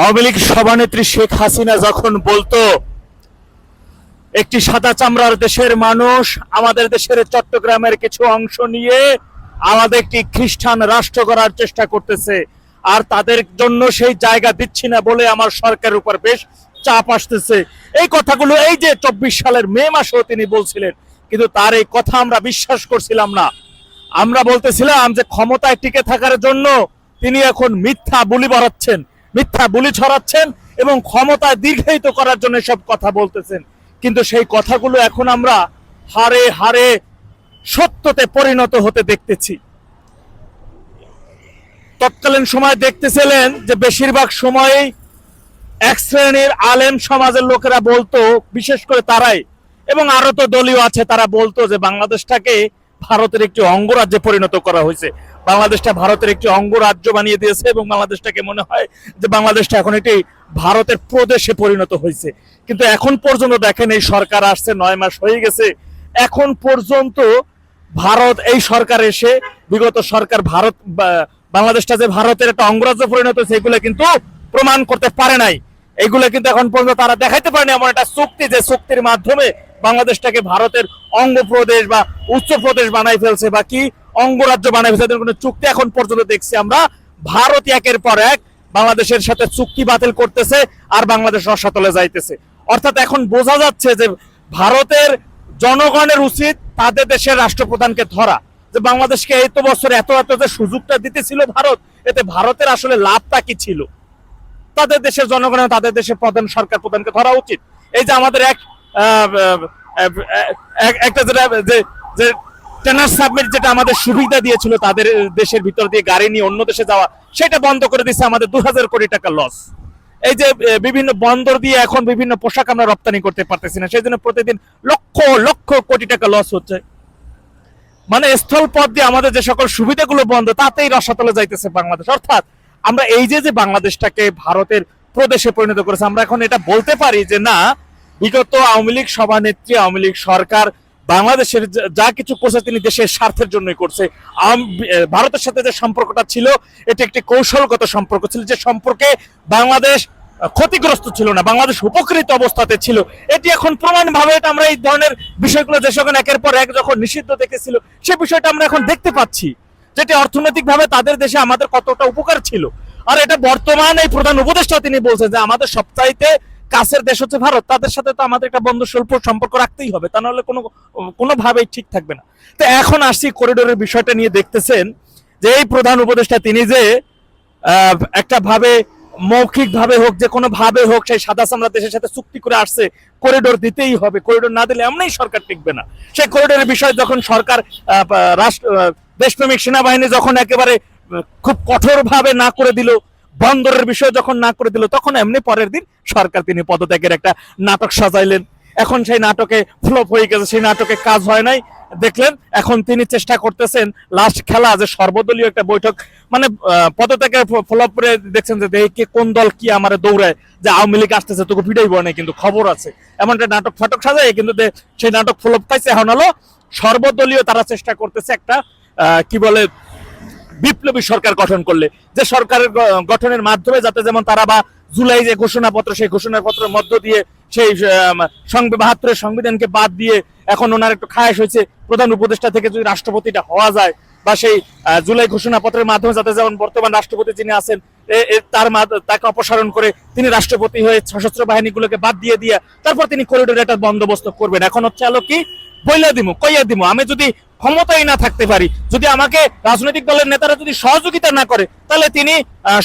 আওয়ামী লীগ সভানেত্রী শেখ হাসিনা যখন বলতো, একটি সাদা চামড়ার দেশের মানুষ, আমাদের দেশের চট্টগ্রামের কিছু অংশ নিয়ে আমাদের একটি খ্রিস্টান রাষ্ট্র করার চেষ্টা করতেছে, আর তাদের জন্য সেই জায়গা দিচ্ছি না বলে আমার সরকারের উপর বেশ চাপ আসতেছে। এই কথাগুলো এই যে চব্বিশ সালের মে মাসেও তিনি বলছিলেন, কিন্তু তার এই কথা আমরা বিশ্বাস করছিলাম না। আমরা বলতেছিলাম যে ক্ষমতায় টিকে থাকার জন্য তিনি এখন মিথ্যা বলি বাড়াচ্ছেন। মিথ্যা বুলি ছড়াচ্ছেন এবং ক্ষমতায় দীর্ঘায়িত করার জন্য সব কথা বলতেছেন। কিন্তু সেই কথাগুলো এখন আমরা হারে হারে সত্যতে পরিণত হতে দেখতেছি। তৎকালীন সময় দেখতেছিলেন যে বেশিরভাগ সময়ই এক শ্রেণির আলেম সমাজের লোকেরা বলতো, বিশেষ করে তারাই, এবং আরও তো দলীয় আছে, তারা বলতো যে বাংলাদেশটাকে ভারতের একটি অঙ্গরাজ্যে পরিণত করা হয়েছে। বাংলাদেশটা ভারতের একটি অঙ্গরাজ্য বানিয়ে দিয়েছে এবং বাংলাদেশটাকে মনে হয় যে বাংলাদেশটা এখন একটি ভারতের প্রদেশে পরিণত হয়েছে। কিন্তু এখন পর্যন্ত দেখেন এই সরকার আসছে, নয় মাস হয়ে গেছে। এখন পর্যন্ত ভারত, এই সরকার এসে বিগত সরকার ভারত বাংলাদেশটা যে ভারতের একটা অঙ্গরাজ্য পরিণত এগুলো কিন্তু প্রমাণ করতে পারে নাই। এগুলো কিন্তু এখন পর্যন্ত তারা দেখাইতে পারেনি। এমন একটা চুক্তি যে চুক্তির মাধ্যমে বাংলাদেশটাকে ভারতের অঙ্গ প্রদেশ বা উচ্চ প্রদেশ বানাই ফেলছে বা কি অঙ্গরাজ্য বানাই ফেলছে কোনো চুক্তি এখন পর্যন্ত দেখছি আমরা। ভারত একের পর এক বাংলাদেশের সাথে চুক্তি বাতিল করতেছে আর বাংলাদেশ রসাতলে যাইতেছে। অর্থাৎ এখন বোঝা যাচ্ছে যে ভারতের জনগণের উচিত তাদের দেশের রাষ্ট্রপ্রধানকে ধরা। যে বাংলাদেশকে এই তো বছর এত এত যে সুযোগটা দিতেছিল ভারত, এতে ভারতের আসলে লাভটা কি ছিল? তাদের দেশের জনগণের তাদের দেশের প্রধান সরকার প্রধানকে ধরা উচিত। এই যে আমাদের এক একটা যেটা, যে টেনার সাবমিট যেটা আমাদের সুবিধা দিয়েছিল তাদের দেশের ভিতর দিয়ে গাড়ি নিয়ে অন্য দেশে যাওয়া, সেটা বন্ধ করে দিচ্ছে আমাদের দু হাজার কোটি টাকা লস এই যে বিভিন্ন বন্দর দিয়ে এখন বিভিন্ন পোশাক আমরা রপ্তানি করতে পারতেছি না, সেই জন্য প্রতিদিন লক্ষ লক্ষ কোটি টাকা লস হচ্ছে। মানে স্থল পথ দিয়ে আমাদের যে সকল সুবিধাগুলো বন্ধ, তাতেই রসাতলে যাইতেছে বাংলাদেশ। অর্থাৎ আমরা এই যে যে বাংলাদেশটাকে ভারতের প্রদেশে পরিণত করেছে, আমরা এখন এটা বলতে পারি যে না, বিগত আওয়ামী লীগ সভানেত্রী, আওয়ামী লীগ সরকার বাংলাদেশের যা- কিছু করছে তিনি দেশের স্বার্থের জন্যই করছে। ভারতের সাথে যে সম্পর্কটা ছিল, এটি একটি কৌশলগত সম্পর্ক ছিল, যে সম্পর্কে বাংলাদেশ ক্ষতিগ্রস্ত ছিল না, বাংলাদেশ উপকৃত অবস্থাতে ছিল। এটি এখন প্রমাণ ভাবে আমরা এই ধরনের বিষয়গুলো যে সকল একের পর এক যখন নিষিদ্ধ দেখেছিল, সে বিষয়টা আমরা এখন দেখতে পাচ্ছি। যেটি অর্থনৈতিকভাবে তাদের দেশে আমাদের কতটা উপকার ছিল। আর এটা বর্তমান এই প্রধান উপদেষ্টা তিনি বলছেন যে আমাদের সবচাইতে কাছের দেশ হচ্ছে ভারত। তাদের সাথে তো আমাদের একটা বন্ধু স্বল্প সম্পর্ক রাখতেই হবে। তা নাহলে কোনো, কোনোভাবেই ঠিক থাকবে না। তো এখন আসছি করিডোরের বিষয়টা নিয়ে দেখতেছেন যে এই প্রধান উপদেষ্টা তিনি যে একটা ভাবে মৌখিক ভাবে হোক, যে কোনো ভাবে হোক, সেই সাদা চামড়া দেশের সাথে চুক্তি করে আসছে করিডোর দিতেই হবে। করিডোর না দিলে এমনই সরকার টিকবে না। সেই করিডোরের বিষয় যখন সরকার রাষ্ট্র দেশপ্রেমিক সেনাবাহিনী যখন একেবারে খুব কঠোর ভাবে না করে দিল, বন্দরের বিষয় যখন না করে দিল, তখন এমনি পরের দিন সরকার তিনি পদত্যাগের একটা নাটক সাজাইলেন। এখন সেই নাটকে ফ্লপ হয়ে গেছে, সেই নাটকে কাজ হয় নাই। দেখলেন, এখন তিনি চেষ্টা করতেছেন লাস্ট খেলা যে সর্বদলীয় একটা বৈঠক মানে পদত্যাগের করে দেখছেন যে কে কোন দল কি আমার দৌড়ায়, যে আওয়ামী লীগ আসতেছে, তোকে পিটাইব না কিন্তু খবর আছে। এমন একটা নাটক ফাটক সাজায়, কিন্তু সেই নাটক ফলপ পাইছে এখন হলো সর্বদলীয় তারা চেষ্টা করতেছে একটা কি বলে, বিপ্লবী সরকার গঠন করলে। যে সরকারের গঠনের মাধ্যমে যাতে যেমন তারা বা জুলাই যে ঘোষণাপত্র, সেই ঘোষণাপত্রের মধ্য দিয়ে সেই বাহাত্তরের সংবিধানকে বাদ দিয়ে এখন ওনার একটু খায়স হয়েছে। প্রধান উপদেষ্টা থেকে যদি রাষ্ট্রপতিটা হওয়া যায় বা সেই জুলাই ঘোষণাপত্রের মাধ্যমে যাতে যেমন বর্তমান রাষ্ট্রপতি যিনি আছেন তার তাকে অপসারণ করে তিনি রাষ্ট্রপতি হয়ে সশস্ত্র বাহিনীগুলোকে বাদ দিয়ে দিয়ে তারপর তিনি করিডোরে একটা বন্দোবস্ত করবেন। এখন হচ্ছে আলো কি? বইলা দিমু, কইয়া দিমু, আমি যদি ক্ষমতায় না থাকতে পারি, যদি আমাকে রাজনৈতিক দলের নেতারা যদি সহযোগিতা না করে, তাহলে তিনি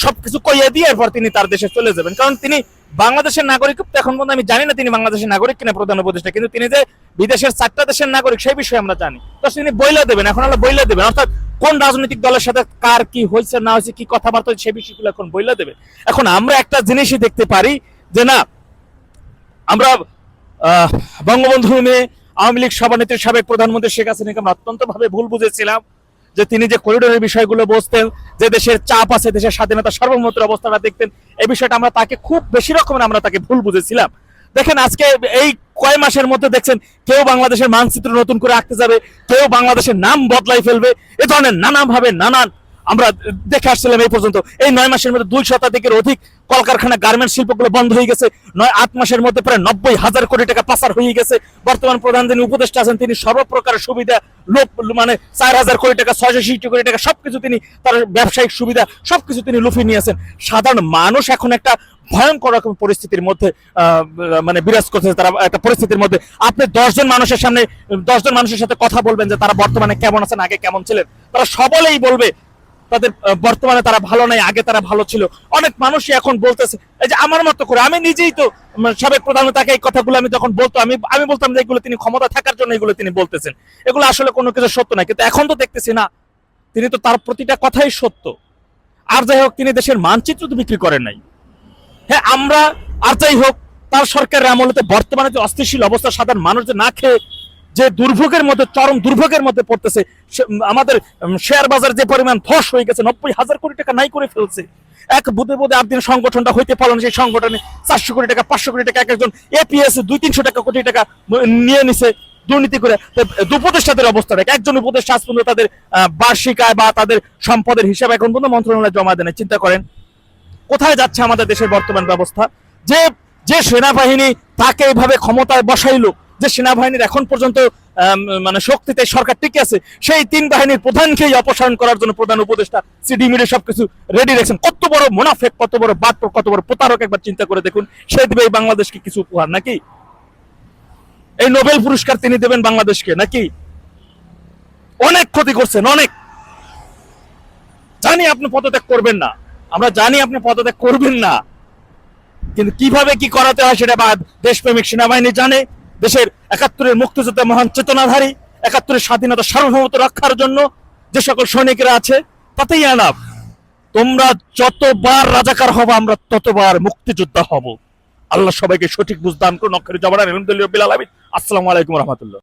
সবকিছু কইয়া দিয়ে এরপর তিনি তার দেশে চলে যাবেন। কারণ তিনি বাংলাদেশের নাগরিক, এখন পর্যন্ত আমি জানি না তিনি বাংলাদেশের নাগরিক কিনা প্রধান উপদেষ্টা, কিন্তু তিনি যে বিদেশের চারটা দেশের নাগরিক, সেই বিষয়ে আমরা জানি। তো তিনি বইলা দেবেন, এখন আমরা বইলা দেবেন, অর্থাৎ কোন রাজনৈতিক দলের সাথে কার কি হয়েছে, না হয়েছে, কি কথাবার্তা সেই বিষয়গুলো এখন বইলা দেবে এখন আমরা একটা জিনিসই দেখতে পারি যে না, আমরা বঙ্গবন্ধু নিয়ে আওয়ামী লীগ সভানেত্রী সাবেক প্রধানমন্ত্রী শেখ হাসিনাকে আমরা অত্যন্ত ভাবে ভুল বুঝেছিলাম। যে তিনি যে করিডোরের বিষয়গুলো বসতেন যে দেশের চাপ আছে, দেশের স্বাধীনতা সর্বমত্র অবস্থাটা দেখতেন, এই বিষয়টা আমরা তাকে খুব বেশি রকমের আমরা তাকে ভুল বুঝেছিলাম। দেখেন, আজকে এই কয় মাসের মধ্যে দেখছেন, কেউ বাংলাদেশের মানচিত্র নতুন করে আঁকতে যাবে, কেউ বাংলাদেশের নাম বদলাই ফেলবে, এ ধরনের নানাভাবে নানান আমরা দেখে আসছিলাম এই পর্যন্ত। এই নয় মাসের মধ্যে দুই শতাধিকের অধিক কলকারখানা গার্মেন্ট শিল্পগুলো বন্ধ হয়ে গেছে। নয়, আট মাসের মধ্যে প্রায় নব্বই হাজার কোটি টাকা পাচার হয়ে গেছে। বর্তমান প্রধান যিনি উপদেষ্টা আছেন, তিনি সর্বপ্রকার সুবিধা, লোক মানে চার হাজার কোটি টাকা, ছয়শো ষাট কোটি টাকা সবকিছু তিনি তার ব্যবসায়িক সুবিধা সবকিছু তিনি লুফিয়ে নিয়েছেন সাধারণ মানুষ এখন একটা ভয়ঙ্কর রকম পরিস্থিতির মধ্যে মানে বিরাজ করছে, তারা একটা পরিস্থিতির মধ্যে। আপনি দশজন মানুষের সামনে, দশজন মানুষের সাথে কথা বলবেন যে তারা বর্তমানে কেমন আছেন, আগে কেমন ছিলেন? তারা সকলেই বলবে তাদের বর্তমানে তারা ভালো নাই, আগে তারা ভালো ছিল। অনেক মানুষই এখন বলতেছে, এই যে আমার মতো করে, আমি নিজেই তো সাবেক প্রধানমন্ত্রী এই কথাগুলো আমি যখন বলতো, আমি আমি বলতাম যে এগুলো তিনি ক্ষমতা থাকার জন্য এগুলো তিনি বলতেছেন। এগুলো আসলে কোনো কিছু সত্য না কিন্তু এখন তো দেখতেছি না, তিনি তো তার প্রতিটা কথাই সত্য। আর যাই হোক, তিনি দেশের মানচিত্র তো বিক্রি করেন নাই। হ্যাঁ আমরা, আর যাই হোক, তার সরকারের আমলেতে বর্তমানে যে অস্থিতিশীল অবস্থা, সাধারণ মানুষ যে না খেয়ে যে দুর্ভোগের মধ্যে, চরম দুর্ভোগের মধ্যে পড়তেছে আমাদের শেয়ার বাজার যে পরিমাণ ধস হয়ে গেছে, নব্বই হাজার কোটি টাকা নাই করে ফেলছে। এক বুধে বুধে আপদিন সংগঠনটা হইতে পারল সেই সংগঠনে চারশো কোটি টাকা, পাঁচশো কোটি টাকা, এক একজন এপিএস দুই তিনশো টাকা কোটি টাকা নিয়ে নিছে, দুর্নীতি করে। উপদেষ্টাদের অবস্থা দেখ, একজন উপদেষ্টা আজ পর্যন্ত তাদের বার্ষিক আয় বা তাদের সম্পদের হিসাব এখন পর্যন্ত মন্ত্রণালয়ে জমা দেয় চিন্তা করেন, কোথায় যাচ্ছে আমাদের দেশের বর্তমান ব্যবস্থা? যে যে সেনাবাহিনী তাকে এইভাবে ক্ষমতায় বসাইলো যে সেনাবাহিনীর এখন পর্যন্ত মানে শক্তিতে সরকার টিকে আছে, সেই তিন বাহিনীর প্রধানকেই অপসারণ করার জন্য প্রধান উপদেষ্টা, সিডি মিডি সবকিছু রেডি রেখেছেন। কত বড় মুনাফেক, কত বড় বাট, কত বড় প্রতারক, একবার চিন্তা করে দেখুন। সে দেবে এই বাংলাদেশকে কিছু উপহার নাকি? এই নোবেল পুরস্কার তিনি দেবেন বাংলাদেশকে নাকি? অনেক ক্ষতি করছেন, অনেক। জানি আপনি পদত্যাগ করবেন না। আমরা জানি আপনি পদত্যাগ করবেন না। কিন্তু কীভাবে কি করাতে হয় সেটা বা দেশপ্রেমিক সেনাবাহিনী জানে। দেশের একাত্তরের মুক্তিযোদ্ধা মহান চেতনাধারী, একাত্তরের স্বাধীনতা সার্বভৌমত্ব রক্ষার জন্য যে সকল সৈনিকরা আছে, তাতেই আনাব তোমরা যতবার রাজাকার হব, আমরা ততবার মুক্তিযোদ্ধা হব। আল্লাহ সবাইকে সঠিক বুঝদান করুন। অক্ষরে জবান আলহামদুলিল্লাহ আসসালামু আলাইকুম রহমতুল্লাহ।